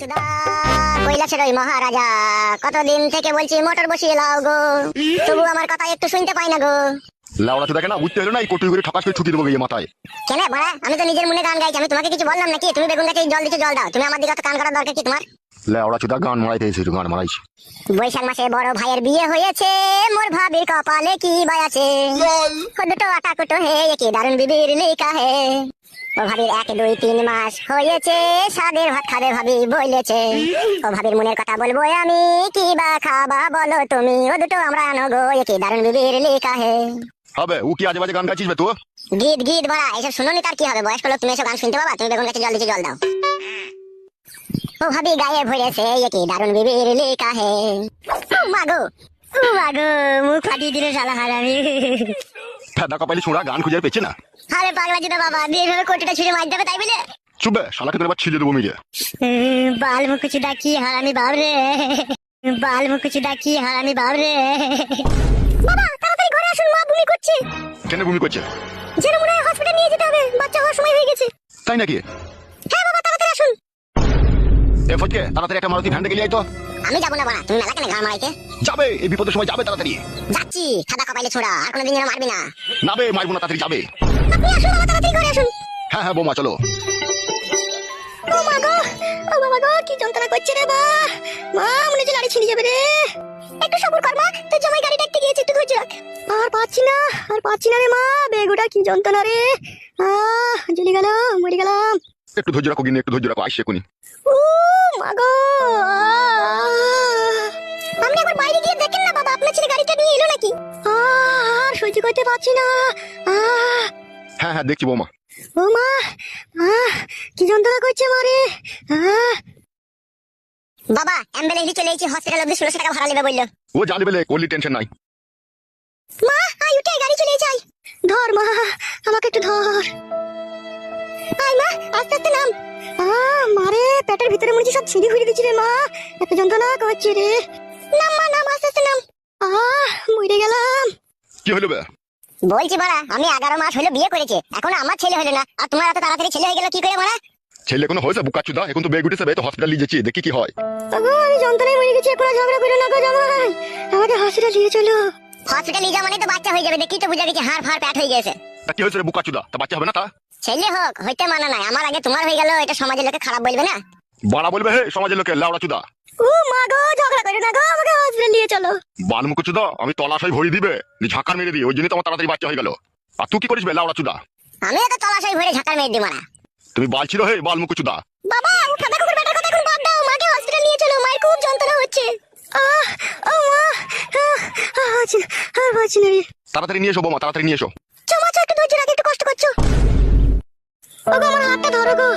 চুদা কৈলাসের ওই মহারাজা। কতদিন থেকে বলছি মোটর বসিয়ে লাও গো। তবু আমার কথা একটু শুনতে পাই না গো। লাউড়া চোদাকে না বুঝতে হলো না এই কটুই করে ঠকাস করে ছুটি দেবো গিয়ে মাথায়। কেন বড়া? আমি তো নিজের মনে গান গাইছি আমি তোমাকে কিছু বললাম নাকি? তুমি বেগুন গাছে জল দিচ্ছ জল দাও। তুমি আমার দিকে কান করার দরকার কি তোমার? লাউড়া চোদা গান মারাইতে এসেছিল গান মারাইছি। বৈশাখ মাসে বড় ভাইয়ের বিয়ে হয়েছে মোর ভাবির কপালে কি দুটো আটা কুটো হে বিবির লেখা হে। ও ভাবির এক দুই তিন মাস হয়েছে সাদের ভাত খাবে ভাবি বলেছে। ও ভাবির মনের কথা বলব আমি কি বা খাবা বলো তুমি? ও দুটো আমরা আনো গো কি দারুণ বিবির লেখা হে। হবে ও কি আজে বাজে গান গাইছিস বে তুই গীত গীত বড়া এসব শুনোনি তার কি হবে? বয়স্ক লোক তুমি এসব গান শুনতে পাবা? তুমি বেগুন গাছে জল দিচ্ছে জল দাও। ও ভাবি গায়ে ভরেছে কি দারুণ বিবির লেখা হে। মাগো ও মাগো মুখ ফাটিয়ে দিলে শালা হারামি। ফেদা কপালি ছোঁড়া গান খুঁজে পেয়েছে না? আরে পাগলা জিদা বাবা দিয়ে এভাবে কোটিটা ছুঁড়ে মার দেবে তাই বলে? চুপবে শালাকে তোর ছিলে দেবো মিলে। বাল মুকুচুদা কি হারামি বাবরে বাল মুকুচুদা কি হারামি বাবরে বাবা তাড়াতাড়ি ঘরে আসুন মা বমি করছে। কেন ভূমি করছে? যেন মনে হয় হসপিটাল নিয়ে যেতে হবে বাচ্চা হওয়ার সময় হয়ে গেছে। তাই নাকি? এ ফটকে তাড়াতাড়ি একটা মারুতি ভ্যান ডেকে নিয়ে তো। আমি যাব না বাড়া তুমি মেলা কেন ঘাড় মারাইতে। যাবে এই বিপদের সময় যাবে তাড়াতাড়ি। যাচ্ছি সাদা কপাইলে ছোড়া আর কোনোদিন যেন মারবি না। না বে মারবো না তাড়াতাড়ি যাবে। আপনি আসুন বাবা তাড়াতাড়ি ঘরে আসুন। হ্যাঁ হ্যাঁ বৌমা চলো। ও মা গো ও বাবা গো কি যন্ত্রণা করছে রে বা। মা মনে হচ্ছে গাড়ি ছিঁড়ে যাবে রে। একটু সবুর কর মা তুই জামাই গাড়ি দেখতে গিয়েছি একটু ধৈর্য রাখ। আর পাচ্ছি না আর পাচ্ছি না রে মা বেগুটা কি যন্ত্রণা রে। আহ জ্বলে গেল মরে গেলাম। একটু ধৈর্য রাখো গিয়ে একটু ধৈর্য রাখো আসছে কোনি ও মা আপনি একবার বাইরে গিয়ে দেখেন না বাবা আপনার ছেলে গাড়িটা নিয়ে এলো নাকি? আহ, আর সহ্য করতে পারছি না। হ্যাঁ হ্যাঁ দেখছি বৌমা। ও মা আহ কি যন্ত্রণা করছে মারে বাবা অ্যাম্বুলেন্স চলে এসেছি হসপিটাল অব্দি ষোলোশো টাকা ভাড়া নেবে বলল। ও জানি বেলে করলি টেনশন নাই। মা আই উঠে গাড়ি চলে যাই। ধর মা আমাকে একটু ধর। আই মা আস্তে আস্তে নাম। মারে। পেটের ভিতরে মনে সব ছিঁড়ি হুড়ি দিচ্ছে রে মা। এত যন্ত্রণা করছে রে। নাম মা নাম আস্তে আস্তে নাম। আহ মরে গেলাম। কি হলো বে? বলছি বাড়া আমি এগারো মাস হলো বিয়ে করেছে। এখন আমার ছেলে হলো না। আর তোমার এত তাড়াতাড়ি ছেলে হয়ে গেল কি করে মারা ছেলে কোনো হয়েছে বুকা চুদা? এখন তো বেগ উঠেছে তো হসপিটাল নিয়ে যাচ্ছি দেখি কি হয়। ওগো আমি যন্ত্রণায় মরে গেছি এখন ঝগড়া করো না গো জামাই। আমাকে হসপিটাল নিয়ে চলো। হসপিটাল নিয়ে যাওয়া মানে তো বাচ্চা হয়ে যাবে দেখি তো বুঝা গেছে হাড় ফাড় প্যাট হয়ে গেছে। তা কি হয়েছে রে বুকা চুদা? তা বাচ্চা হবে না তা? ছেলে হোক হইতে মানা নাই। আমার আগে তোমার হয়ে গেল এটা সমাজের লোকে খারাপ বলবে না? বাড়া বলবে হে সমাজের লোকে লাউড়া চুদা। ও মা গো ঝগড়া করো না গো আমাকে হসপিটাল নিয়ে চলো। বালমুখ চুদা আমি তলাশাই ভরি দিবে নি ঝাঁকার মেরে দিই ওই জন্যই তো আমার তাড়াতাড়ি বাচ্চা হয়ে গেল। আর তুই কি করিস বে লাউড়া চুদা? আমি তো তলাশাই ভরে ঝাঁকার মেয়ে দি মারা তুমি বালছিল হে বালমুখ চুদা। বাবা ও ফাদা কুকুর বেটার কথা এখন বাদ দাও মাকে হসপিটাল নিয়ে চলো মায়ের খুব যন্ত্রণা হচ্ছে। আহ ও মা আহ, আর পারছি না তাড়াতাড়ি নিয়ে এসো বৌমা তাড়াতাড়ি নিয়ে এসো। চমাচো একটু ধৈর্য রাখ একটু কষ্ট করছ। ওগো আমার হাতটা ধরো গো।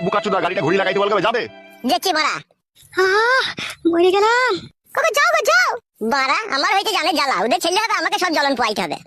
ওবে বুকা চুদা গাড়িটা ঘুরি লাগাইতে বলবে যাবে? বাড়া। আহ মরে গেলাম। যাও গো যাও। বাড়া আমার হইতে জানে জ্বালা ওদের ছেলে হবে আমাকে সব জ্বলন পোয়াইতে হবে।